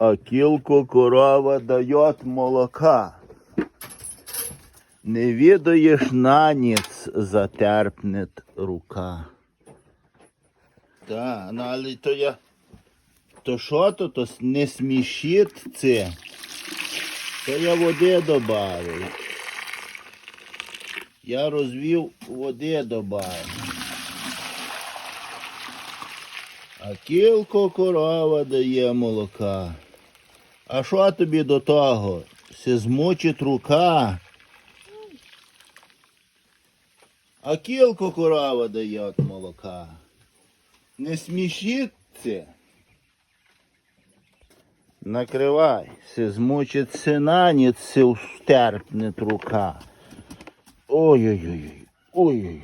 а кілко корова дает молока. Не відаєш на ніц, затерпнет рука. Та, ну але то я. То що то, то не смішить це. То я води добавив. Я розвів води добавив. А кілко корова дає молока. А що тобі до того? Се змучить рука. А кілко корова дає от молока. Не смішіть це. Накривай, се змучить синаніць, се устерпнет рука. Ой-ой-ой. Ой-ой-ой.